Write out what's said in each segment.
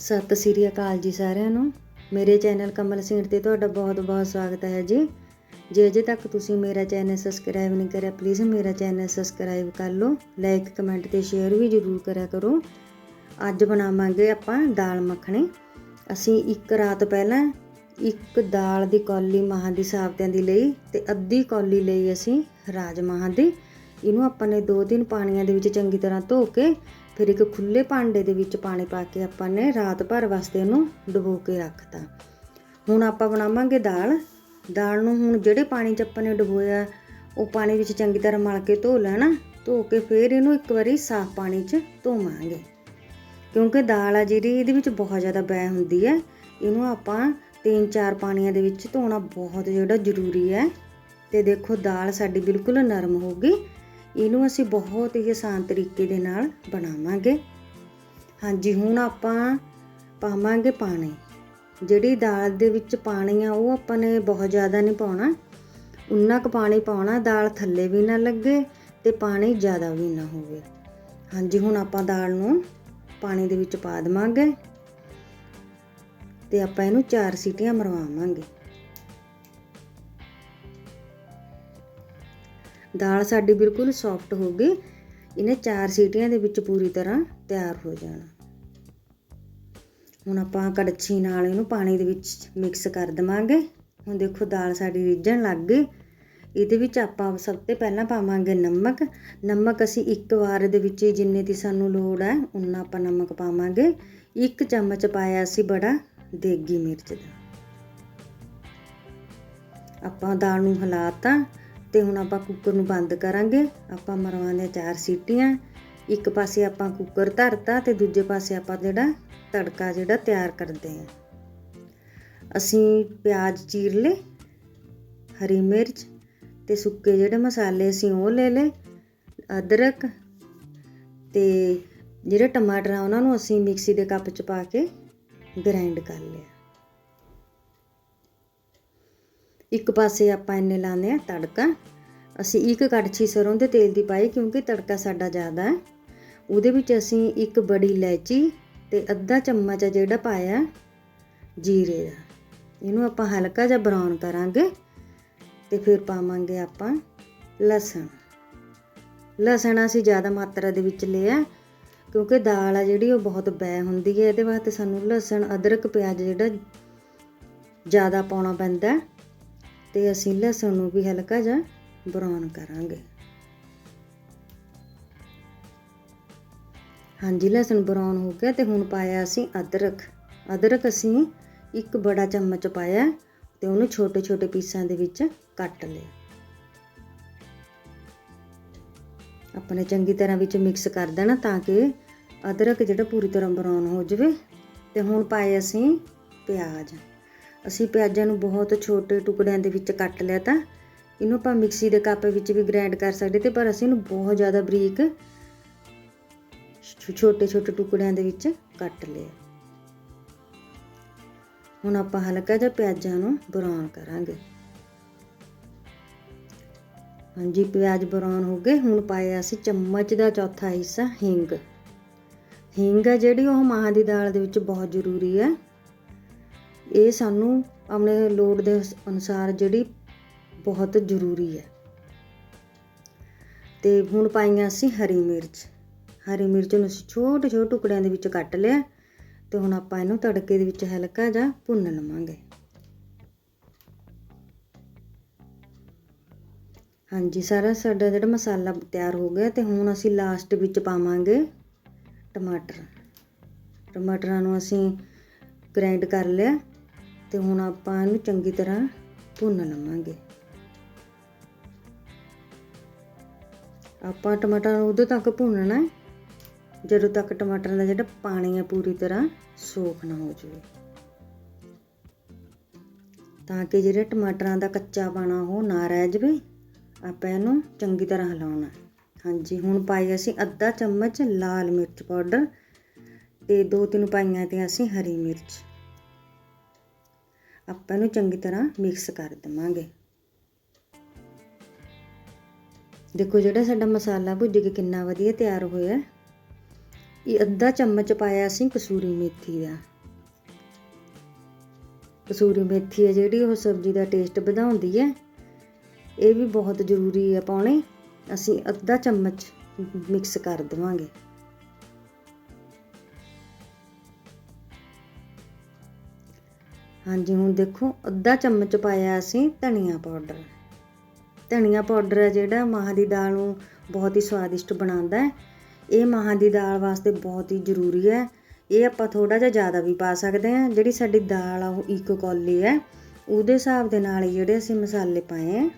ਸਤਿ ਸ੍ਰੀ ਅਕਾਲ ਜੀ ਸਾਰਿਆਂ ਨੂੰ। ਮੇਰੇ ਚੈਨਲ ਕਮਲ ਸਿੰਘ ਤੇ ਤੁਹਾਡਾ ਬਹੁਤ-ਬਹੁਤ ਸਵਾਗਤ ਹੈ ਜੀ। ਜੇ ਅਜੇ ਤੱਕ ਤੁਸੀਂ ਮੇਰਾ ਚੈਨਲ ਸਬਸਕ੍ਰਾਈਬ ਨਹੀਂ ਕਰਿਆ ਪਲੀਜ਼ ਮੇਰਾ ਚੈਨਲ ਸਬਸਕ੍ਰਾਈਬ ਕਰ ਲਓ ਲਾਈਕ ਕਮੈਂਟ ਤੇ ਸ਼ੇਅਰ ਵੀ ਜ਼ਰੂਰ ਕਰਿਆ ਕਰੋ। ਅੱਜ ਬਣਾਵਾਂਗੇ ਆਪਾਂ ਦਾਲ ਮੱਖਣੀ। ਅਸੀਂ ਇੱਕ ਰਾਤ ਪਹਿਲਾਂ ਇੱਕ ਦਾਲ ਦੀ ਕੌਲੀ ਮਾਹਾਂ ਦੀ ਸਾਬਤਿਆਂ ਦੀ ਲਈ ਤੇ ਅੱਧੀ ਕੌਲੀ ਲਈ ਅਸੀਂ ਰਾਜਮਾਹਾਂ ਦੀ। ਇਹਨੂੰ ਆਪਾਂ ਨੇ ਦੋ ਤਿੰਨ ਪਾਣੀਆਂ ਦੇ ਵਿੱਚ ਚੰਗੀ ਤਰ੍ਹਾਂ ਧੋ ਕੇ ਫਿਰ ਇੱਕ ਖੁੱਲੇ ਭਾਂਡੇ ਦੇ ਵਿੱਚ ਪਾਣੀ ਪਾ ਕੇ ਆਪਾਂ ਨੇ ਰਾਤ ਭਰ ਵਾਸਤੇ ਉਹਨੂੰ ਡੁਬੋ ਕੇ ਰੱਖਤਾ। ਹੁਣ ਆਪਾਂ ਬਣਾਵਾਂਗੇ ਦਾਲ। ਦਾਲ ਨੂੰ ਹੁਣ ਜਿਹੜੇ ਪਾਣੀ 'ਚ ਆਪਾਂ ਨੇ ਡੁਬੋਇਆ, ਉਹ ਪਾਣੀ ਵਿੱਚ ਚੰਗੀ ਤਰ੍ਹਾਂ ਮਲ ਕੇ ਧੋ ਲੈਣਾ, ਧੋ ਕੇ ਫਿਰ ਇਹਨੂੰ ਇੱਕ ਵਾਰੀ ਸਾਫ਼ ਪਾਣੀ 'ਚ ਧੋਵਾਂਗੇ। ਕਿਉਂਕਿ ਦਾਲ ਆ ਜਿਹੜੀ, ਇਹਦੇ ਵਿੱਚ ਬਹੁਤ ਜ਼ਿਆਦਾ ਬੈ ਹੁੰਦੀ ਹੈ। ਇਹਨੂੰ ਆਪਾਂ ਤਿੰਨ ਚਾਰ ਪਾਣੀਆਂ ਦੇ ਵਿੱਚ ਧੋਣਾ ਬਹੁਤ ਜਿਹੜਾ ਜ਼ਰੂਰੀ ਹੈ। ਤੇ ਦੇਖੋ, ਦਾਲ ਸਾਡੀ ਬਿਲਕੁਲ ਨਰਮ ਹੋ ਗਈ। ਇਹਨੂੰ ਅਸੀਂ ਬਹੁਤ ਹੀ ਆਸਾਨ ਤਰੀਕੇ ਦੇ ਨਾਲ ਬਣਾਵਾਂਗੇ। ਹਾਂਜੀ, ਹੁਣ ਆਪਾਂ ਪਾਵਾਂਗੇ ਪਾਣੀ। ਜਿਹੜੀ ਦਾਲ ਦੇ ਵਿੱਚ ਪਾਣੀ ਆ, ਉਹ ਆਪਾਂ ਨੇ ਬਹੁਤ ਜ਼ਿਆਦਾ ਨਹੀਂ ਪਾਉਣਾ। ਉਨਾ ਕੁ ਪਾਣੀ ਪਾਉਣਾ, ਦਾਲ ਥੱਲੇ ਵੀ ਨਾ ਲੱਗੇ ਤੇ ਪਾਣੀ ਜ਼ਿਆਦਾ ਵੀ ਨਾ ਹੋਵੇ। ਹਾਂਜੀ, ਹੁਣ ਆਪਾਂ ਦਾਲ ਨੂੰ ਪਾਣੀ ਦੇ ਵਿੱਚ ਪਾ ਦੇਵਾਂਗੇ ਤੇ ਆਪਾਂ ਇਹਨੂੰ ਚਾਰ ਸੀਟੀਆਂ ਮਰਵਾਵਾਂਗੇ। ਦਾਲ ਸਾਡੀ ਬਿਲਕੁਲ ਸੌਫਟ ਹੋ ਗਈ। ਇਹਨੇ ਚਾਰ ਸੀਟੀਆਂ ਦੇ ਵਿੱਚ ਪੂਰੀ ਤਰ੍ਹਾਂ ਤਿਆਰ ਹੋ ਜਾਣਾ। ਹੁਣ ਆਪਾਂ ਕੜਛੀ ਨਾਲ ਇਹਨੂੰ ਪਾਣੀ ਦੇ ਵਿੱਚ ਮਿਕਸ ਕਰ ਦਵਾਂਗੇ। ਹੁਣ ਦੇਖੋ ਦਾਲ ਸਾਡੀ ਰਿੱਝਣ ਲੱਗ ਗਈ। ਇਹਦੇ ਵਿੱਚ ਆਪਾਂ ਸਭ ਤੋਂ ਪਹਿਲਾਂ ਪਾਵਾਂਗੇ ਨਮਕ। ਨਮਕ ਅਸੀਂ ਇੱਕ ਵਾਰ ਦੇ ਵਿੱਚ ਹੀ ਜਿੰਨੇ ਦੀ ਸਾਨੂੰ ਲੋੜ ਹੈ, ਉਨਾ ਆਪਾਂ ਨਮਕ ਪਾਵਾਂਗੇ। ਇੱਕ ਚਮਚ ਪਾਇਆ ਅਸੀਂ ਬੜਾ ਦੇਗੀ ਮਿਰਚ ਦਾ। ਆਪਾਂ ਦਾਲ ਨੂੰ ਹਿਲਾਤਾ। ਤੇ ਹੁਣ ਆਪਾਂ ਕੁੱਕਰ ਨੂੰ ਬੰਦ ਕਰਾਂਗੇ। ਆਪਾਂ ਮਰਵਾਉਂਦੇ ਚਾਰ ਸੀਟੀਆਂ। ਇੱਕ ਪਾਸੇ ਆਪਾਂ ਕੁੱਕਰ ਧਰਤਾ ਤੇ ਦੂਜੇ ਪਾਸੇ ਆਪਾਂ ਜਿਹੜਾ ਤੜਕਾ ਜਿਹੜਾ ਤਿਆਰ ਕਰਦੇ ਹਾਂ। ਅਸੀਂ ਪਿਆਜ਼ ਚੀਰ ਲੇ ਹਰੀ ਮਿਰਚ ਤੇ ਸੁੱਕੇ ਜਿਹੜੇ ਮਸਾਲੇ ਅਸੀਂ ਉਹ ਲੈ ਲੇ ਅਦਰਕ ਤੇ ਜਿਹੜੇ ਟਮਾਟਰ ਆ ਉਹਨਾਂ ਨੂੰ ਅਸੀਂ ਮਿਕਸੀ ਦੇ ਕੱਪ 'ਚ ਪਾ ਕੇ ਗ੍ਰਾਈਂਡ ਕਰ ਲਿਆ। ਇੱਕ ਪਾਸੇ ਆਪਾਂ ਇੰਨੇ ਲਾਉਂਦੇ ਆ ਤੜਕਾ। ਅਸੀਂ ਇੱਕ ਕੜਛੀ ਸਰੋਂ ਦੇ ਤੇਲ ਦੀ ਪਾਈ ਕਿਉਂਕਿ ਤੜਕਾ ਸਾਡਾ ਜ਼ਿਆਦਾ ਹੈ। ਉਹਦੇ ਵਿੱਚ ਅਸੀਂ ਇੱਕ ਬੜੀ ਇਲਾਇਚੀ ਤੇ ਅੱਧਾ ਚਮਚ ਜਿਹੜਾ ਪਾਇਆ ਜੀਰੇ ਦਾ। ਇਹਨੂੰ ਆਪਾਂ ਹਲਕਾ ਜਿਹਾ ਬਰਾਊਨ ਕਰਾਂਗੇ ਤੇ ਫਿਰ ਪਾਵਾਂਗੇ ਆਪਾਂ ਲਸਣ। ਲਸਣ ਅਸੀਂ ਜ਼ਿਆਦਾ ਮਾਤਰਾ ਦੇ ਵਿੱਚ ਲਿਆ ਕਿਉਂਕਿ ਦਾਲ ਆ ਜਿਹੜੀ ਉਹ ਬਹੁਤ ਬੈ ਹੁੰਦੀ ਹੈ। ਇਹਦੇ ਵਾਸਤੇ ਸਾਨੂੰ ਲਸਣ, ਅਦਰਕ, ਪਿਆਜ਼ ਜਿਹੜਾ ਜ਼ਿਆਦਾ ਪਾਉਣਾ ਪੈਂਦਾ। ਤੇ ਅਸੀਂ ਲਸਣ ਨੂੰ ਵੀ ਹਲਕਾ ਜਿਹਾ ਬਰਾਊਨ ਕਰਾਂਗੇ। ਹਾਂਜੀ, ਲਸਣ ਬਰਾਊਨ ਹੋ ਗਿਆ ਤੇ ਹੁਣ ਪਾਇਆ ਅਸੀਂ ਅਦਰਕ। ਅਦਰਕ ਅਸੀਂ ਇੱਕ ਬੜਾ ਚਮਚ ਪਾਇਆ ਤੇ ਉਹਨੂੰ ਛੋਟੇ ਛੋਟੇ ਪੀਸਾਂ ਦੇ ਵਿੱਚ ਕੱਟ ਲਿਆ। ਆਪਣੇ ਚੰਗੀ ਤਰ੍ਹਾਂ ਵਿੱਚ ਮਿਕਸ ਕਰ ਦੇਣਾ ਤਾਂ ਕਿ ਅਦਰਕ ਜਿਹੜਾ ਪੂਰੀ ਤਰ੍ਹਾਂ ਬਰਾਊਨ ਹੋ ਜਾਵੇ। ਤੇ ਹੁਣ ਪਾਏ ਅਸੀਂ ਪਿਆਜ਼। ਅਸੀਂ ਪਿਆਜ਼ਾਂ ਨੂੰ ਬਹੁਤ ਛੋਟੇ ਟੁਕੜਿਆਂ ਦੇ ਵਿੱਚ ਕੱਟ ਲਿਆ ਤਾਂ। ਇਹਨੂੰ ਆਪਾਂ ਮਿਕਸੀ ਦੇ ਕੱਪ ਵਿੱਚ ਵੀ ਗ੍ਰਾਈਂਡ ਕਰ ਸਕਦੇ ਤੇ ਪਰ ਅਸੀਂ ਇਹਨੂੰ ਬਹੁਤ ਜ਼ਿਆਦਾ ਬਰੀਕ ਛੋਟੇ ਛੋਟੇ ਟੁਕੜਿਆਂ ਦੇ ਵਿੱਚ ਕੱਟ ਲਿਆ। ਹੁਣ ਆਪਾਂ ਹਲਕਾ ਜਿਹਾ ਪਿਆਜ਼ਾਂ ਨੂੰ ਬਰਾਊਨ ਕਰਾਂਗੇ। ਹਾਂਜੀ, ਪਿਆਜ਼ ਬਰਾਊਨ ਹੋ ਗਏ। ਹੁਣ ਪਾਇਆ ਅਸੀਂ ਚਮਚ ਦਾ ਚੌਥਾ ਹਿੱਸਾ ਹਿੰਗ। ਹਿੰਗ ਹੈ ਜਿਹੜੀ ਉਹ ਮਾਂ ਦੀ ਦਾਲ ਦੇ ਵਿੱਚ ਬਹੁਤ ਜ਼ਰੂਰੀ ਹੈ ਇਹ ਸਾਨੂੰ ਆਪਣੇ ਲੋੜ ਦੇ ਅਨੁਸਾਰ ਜਿਹੜੀ ਬਹੁਤ ਜ਼ਰੂਰੀ ਹੈ। ਤੇ ਹੁਣ ਪਾਈਆਂ ਅਸੀਂ ਹਰੀ ਮਿਰਚ। ਹਰੀ ਮਿਰਚ ਨੂੰ ਅਸੀਂ ਛੋਟੇ ਛੋਟੇ ਟੁਕੜਿਆਂ ਦੇ ਵਿੱਚ ਕੱਟ ਲਿਆ ਤੇ ਹੁਣ ਆਪਾਂ ਇਹਨੂੰ ਤੜਕੇ ਦੇ ਵਿੱਚ ਹਲਕਾ ਜਿਹਾ ਭੁੰਨ ਲਵਾਂਗੇ। ਹਾਂਜੀ, ਸਾਰਾ ਸਾਡਾ ਜਿਹੜਾ ਮਸਾਲਾ ਤਿਆਰ ਹੋ ਗਿਆ ਤੇ ਹੁਣ ਅਸੀਂ ਲਾਸਟ ਵਿੱਚ ਪਾਵਾਂਗੇ ਟਮਾਟਰ। ਟਮਾਟਰਾਂ ਨੂੰ ਅਸੀਂ ਗ੍ਰਾਈਂਡ ਕਰ ਲਿਆ। ਤੇ ਹੁਣ ਆਪਾਂ ਇਹਨੂੰ ਚੰਗੀ ਤਰ੍ਹਾਂ ਭੁੰਨ ਲਵਾਂਗੇ। ਆਪਾਂ ਟਮਾਟਰ ਨੂੰ ਉਦੋਂ ਤੱਕ ਭੁੰਨਣਾ ਜਦੋਂ ਤੱਕ ਟਮਾਟਰ ਦਾ ਜਿਹੜਾ ਪਾਣੀ ਹੈ ਪੂਰੀ ਤਰ੍ਹਾਂ ਸੋਖ ਨਾ ਹੋ ਜਾਵੇ। ਤਾਂ ਕਿ ਜਿਹੜੇ ਟਮਾਟਰਾਂ ਦਾ ਕੱਚਾ ਪਾਣਾ ਉਹ ਨਾ ਰਹਿ ਜਾਵੇ, ਆਪਾਂ ਇਹਨੂੰ ਚੰਗੀ ਤਰ੍ਹਾਂ ਹਿਲਾਉਣਾ ਹਾਂਜੀ, ਹੁਣ ਪਾਈ ਅਸੀਂ ਅੱਧਾ ਚਮਚ ਲਾਲ ਮਿਰਚ ਪਾਊਡਰ ਤੇ ਦੋ ਤਿੰਨ ਪਾਈਆਂ ਤੇ ਅਸੀਂ ਹਰੀ ਮਿਰਚ। ਆਪਾਂ ਇਹਨੂੰ ਚੰਗੀ ਤਰ੍ਹਾਂ ਮਿਕਸ ਕਰ ਦਵਾਂਗੇ। ਦੇਖੋ ਜਿਹੜਾ ਸਾਡਾ ਮਸਾਲਾ ਭੁੱਜ ਕੇ ਕਿੰਨਾ ਵਧੀਆ ਤਿਆਰ ਹੋਇਆ। ਇਹ ਅੱਧਾ ਚਮਚ ਪਾਇਆ ਅਸੀਂ ਕਸੂਰੀ ਮੇਥੀ ਦਾ। ਕਸੂਰੀ ਮੇਥੀ ਹੈ ਜਿਹੜੀ ਉਹ ਸਬਜ਼ੀ ਦਾ ਟੇਸਟ ਵਧਾਉਂਦੀ ਹੈ। ਇਹ ਵੀ ਬਹੁਤ ਜ਼ਰੂਰੀ ਹੈ ਪਾਉਣੀ। ਅਸੀਂ ਅੱਧਾ ਚਮਚ ਮਿਕਸ ਕਰ ਦੇਵਾਂਗੇ। ਹਾਂਜੀ, ਹੁਣ ਦੇਖੋ, ਅੱਧਾ ਚਮਚ ਪਾਇਆ ਅਸੀਂ ਧਨੀਆ ਪਾਊਡਰ ਧਨੀਆ ਪਾਊਡਰ ਹੈ ਜਿਹੜਾ ਮਾਹਾਂ ਦੀ ਦਾਲ ਨੂੰ ਬਹੁਤ ਹੀ ਸਵਾਦਿਸ਼ਟ ਬਣਾਉਂਦਾ ਹੈ। ਇਹ ਮਾਹਾਂ ਦੀ ਦਾਲ ਵਾਸਤੇ ਬਹੁਤ ਹੀ ਜ਼ਰੂਰੀ ਹੈ। ਇਹ ਆਪਾਂ ਥੋੜਾ ਜਿਹਾ ਜ਼ਿਆਦਾ ਵੀ ਪਾ ਸਕਦੇ ਹਾਂ। ਜਿਹੜੀ ਸਾਡੀ ਦਾਲ ਆ, ਉਹ ਇੱਕ ਕੌਲੀ ਹੈ। ਉਹਦੇ ਹਿਸਾਬ ਦੇ ਨਾਲ ਹੀ ਜਿਹੜੇ ਅਸੀਂ ਮਸਾਲੇ ਪਾਏ ਆ,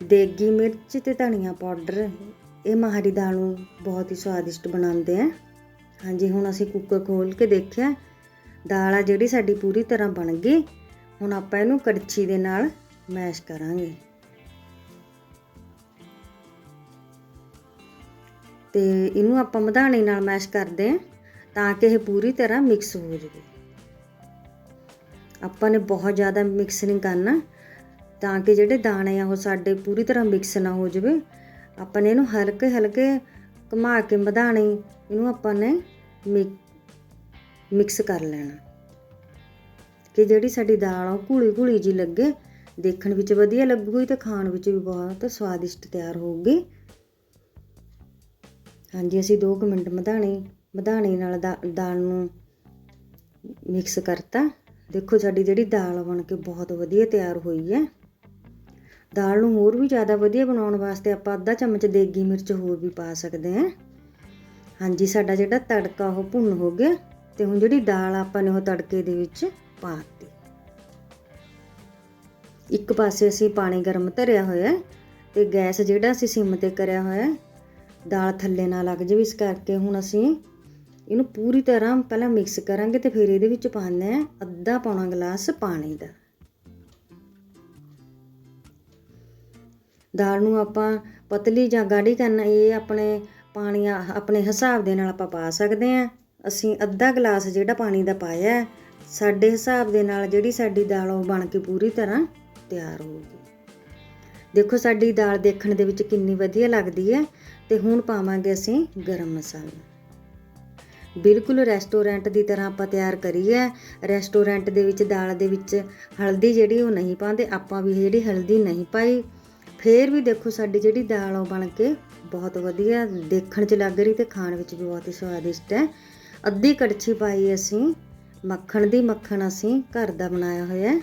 ਦੇਗੀ ਮਿਰਚ ਤੇ ਧਨੀਆ ਪਾਊਡਰ ਇਹ ਮਾਹਾਂ ਦੀ ਦਾਲ ਨੂੰ ਬਹੁਤ ਹੀ ਸਵਾਦਿਸ਼ਟ ਬਣਾਉਂਦੇ ਆ। ਹਾਂਜੀ, ਹੁਣ ਅਸੀਂ ਕੁੱਕਰ ਖੋਲ ਕੇ ਦੇਖਿਆ। ਦਾਲ ਆ ਜਿਹੜੀ ਸਾਡੀ ਪੂਰੀ ਤਰ੍ਹਾਂ ਬਣ ਗਈ। ਹੁਣ ਆਪਾਂ ਇਹਨੂੰ ਕੜਛੀ ਦੇ ਨਾਲ ਮੈਸ਼ ਕਰਾਂਗੇ। ਤੇ ਇਹਨੂੰ ਆਪਾਂ ਮਧਾਣੀ ਨਾਲ ਮੈਸ਼ ਕਰਦੇ ਹਾਂ ਤਾਂ ਕਿ ਇਹ ਪੂਰੀ ਤਰ੍ਹਾਂ ਮਿਕਸ ਹੋ ਜਾਵੇ। ਆਪਾਂ ਨੇ ਬਹੁਤ ਜ਼ਿਆਦਾ ਮਿਕਸ ਨਹੀਂ ਕਰਨਾ ਤਾਂ ਕਿ ਜਿਹੜੇ ਦਾਣੇ ਆ ਉਹ ਸਾਡੇ ਪੂਰੀ ਤਰ੍ਹਾਂ ਮਿਕਸ ਨਾ ਹੋ ਜਾਵੇ। ਆਪਾਂ ਨੇ ਇਹਨੂੰ ਹਲਕੇ ਹਲਕੇ ਘੁਮਾ ਕੇ ਮਧਾਣੀ ਇਹਨੂੰ ਆਪਾਂ ਨੇ ਮਿਕ ਮਿਕਸ ਕਰ ਲੈਣਾ। ਕਿ ਜਿਹੜੀ ਸਾਡੀ ਦਾਲ ਆ ਉਹ ਘੁਲੀ ਘੁਲੀ ਜੀ ਲੱਗੇ, ਦੇਖਣ ਵਿੱਚ ਵਧੀਆ ਲੱਗੂਗੀ ਤੇ ਖਾਣ ਵਿੱਚ ਵੀ ਬਹੁਤ ਸਵਾਦਿਸ਼ਟ ਤਿਆਰ ਹੋਊਗੀ। ਹਾਂਜੀ, ਅਸੀਂ 2 ਮਿੰਟ ਮਧਾਣੀ ਮਧਾਣੀ ਨਾਲ ਦਾਲ ਨੂੰ ਮਿਕਸ ਕਰਤਾ। ਦੇਖੋ, ਸਾਡੀ ਜਿਹੜੀ ਦਾਲ ਬਣ ਕੇ ਬਹੁਤ ਵਧੀਆ ਤਿਆਰ ਹੋਈ ਹੈ। ਦਾਲ ਨੂੰ ਹੋਰ ਵੀ ਜ਼ਿਆਦਾ ਵਧੀਆ ਬਣਾਉਣ ਵਾਸਤੇ ਆਪਾਂ ਅੱਧਾ ਚਮਚ ਦੇਗੀ ਮਿਰਚ ਹੋਰ ਵੀ ਪਾ ਸਕਦੇ ਹਾਂ। ਹਾਂਜੀ, ਸਾਡਾ ਜਿਹੜਾ ਤੜਕਾ ਉਹ ਭੁੰਨ ਹੋ ਗਿਆ। ਤੇ ਹੁਣ ਜਿਹੜੀ ਦਾਲ ਆਪਾਂ ਨੇ ਉਹ ਤੜਕੇ ਦੇ ਵਿੱਚ ਪਾਤੀ। ਇੱਕ ਪਾਸੇ ਅਸੀਂ ਪਾਣੀ ਗਰਮ ਧਰਿਆ ਹੋਇਆ ਤੇ ਗੈਸ ਜਿਹੜਾ ਅਸੀਂ ਸਿਮ ਤੇ ਕਰਿਆ ਹੋਇਆ ਦਾਲ ਥੱਲੇ ਨਾ ਲੱਗ ਜਾਵੇ, ਇਸ ਕਰਕੇ ਹੁਣ ਅਸੀਂ ਇਹਨੂੰ ਪੂਰੀ ਤਰ੍ਹਾਂ ਪਹਿਲਾਂ ਮਿਕਸ ਕਰਾਂਗੇ ਤੇ ਫਿਰ ਇਹਦੇ ਵਿੱਚ ਪਾਉਂਦੇ ਆ ਅੱਧਾ ਪੌਣਾ ਗਲਾਸ ਪਾਣੀ ਦਾ। ਦਾਲ ਨੂੰ ਆਪਾਂ ਪਤਲੀ ਜਾਂ ਗਾੜੀ ਕਰਨਾ, ਇਹ ਆਪਣੇ ਪਾਣੀ ਆਪਣੇ ਹਿਸਾਬ ਦੇ ਨਾਲ ਆਪਾਂ ਪਾ ਸਕਦੇ ਆ ਅਸੀਂ ਅੱਧਾ ਗਲਾਸ ਜਿਹੜਾ ਪਾਣੀ ਦਾ ਪਾਇਆ ਸਾਡੇ ਹਿਸਾਬ ਦੇ ਨਾਲ ਜਿਹੜੀ ਸਾਡੀ ਦਾਲ ਉਹ ਬਣ ਕੇ ਪੂਰੀ ਤਰ੍ਹਾਂ ਤਿਆਰ ਹੋਊਗੀ ਦੇਖੋ ਸਾਡੀ ਦਾਲ ਦੇਖਣ ਦੇ ਵਿੱਚ ਕਿੰਨੀ ਵਧੀਆ ਲੱਗਦੀ ਹੈ ਤੇ ਹੁਣ ਪਾਵਾਂਗੇ ਅਸੀਂ ਗਰਮ ਮਸਾਲਾ। ਬਿਲਕੁਲ ਰੈਸਟੋਰੈਂਟ ਦੀ ਤਰ੍ਹਾਂ ਆਪਾਂ ਤਿਆਰ ਕਰੀ ਹੈ ਰੈਸਟੋਰੈਂਟ ਦੇ ਵਿੱਚ, ਦਾਲ ਦੇ ਵਿੱਚ ਹਲਦੀ ਜਿਹੜੀ ਉਹ ਨਹੀਂ ਪਾਉਂਦੇ, ਆਪਾਂ ਵੀ ਜਿਹੜੀ ਹਲਦੀ ਨਹੀਂ ਪਾਈ। ਫੇਰ ਵੀ ਦੇਖੋ ਸਾਡੀ ਜਿਹੜੀ ਦਾਲ ਉਹ ਬਣ ਕੇ ਬਹੁਤ ਵਧੀਆ, ਦੇਖਣ 'ਚ ਲੱਗ ਰਹੀ ਤੇ ਖਾਣ ਵਿੱਚ ਵੀ ਬਹੁਤ ਹੀ ਸਵਾਦਿਸ਼ਟ ਹੈ। ਅੱਧੀ ਕੜਛੀ ਪਾਈ ਅਸੀਂ, ਮੱਖਣ ਦੀ ਮੱਖਣ ਅਸੀਂ ਘਰ ਦਾ ਬਣਾਇਆ ਹੋਇਆ ਹੈ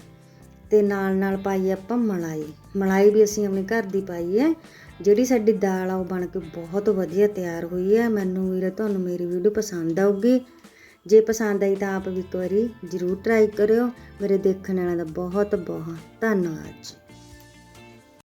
ਤੇ ਨਾਲ ਨਾਲ ਪਾਈ ਆਪਾਂ ਮਲਾਈ। ਮਲਾਈ ਵੀ ਅਸੀਂ ਆਪਣੇ ਘਰ ਦੀ ਪਾਈ ਹੈ। ਜਿਹੜੀ ਸਾਡੀ ਦਾਲ ਆ ਉਹ ਬਣ ਕੇ ਬਹੁਤ ਵਧੀਆ ਤਿਆਰ ਹੋਈ ਹੈ। ਮੈਨੂੰ ਵੀਰੇ ਤੁਹਾਨੂੰ ਮੇਰੀ ਵੀਡੀਓ ਪਸੰਦ ਆਊਗੀ। ਜੇ ਪਸੰਦ ਆਈ ਤਾਂ ਆਪ ਵੀ ਇੱਕ ਵਾਰੀ ਜ਼ਰੂਰ ਟਰਾਈ ਕਰਿਓ। ਮੇਰੇ ਦੇਖਣ ਵਾਲਿਆਂ ਦਾ ਬਹੁਤ ਬਹੁਤ ਧੰਨਵਾਦ ਜੀ।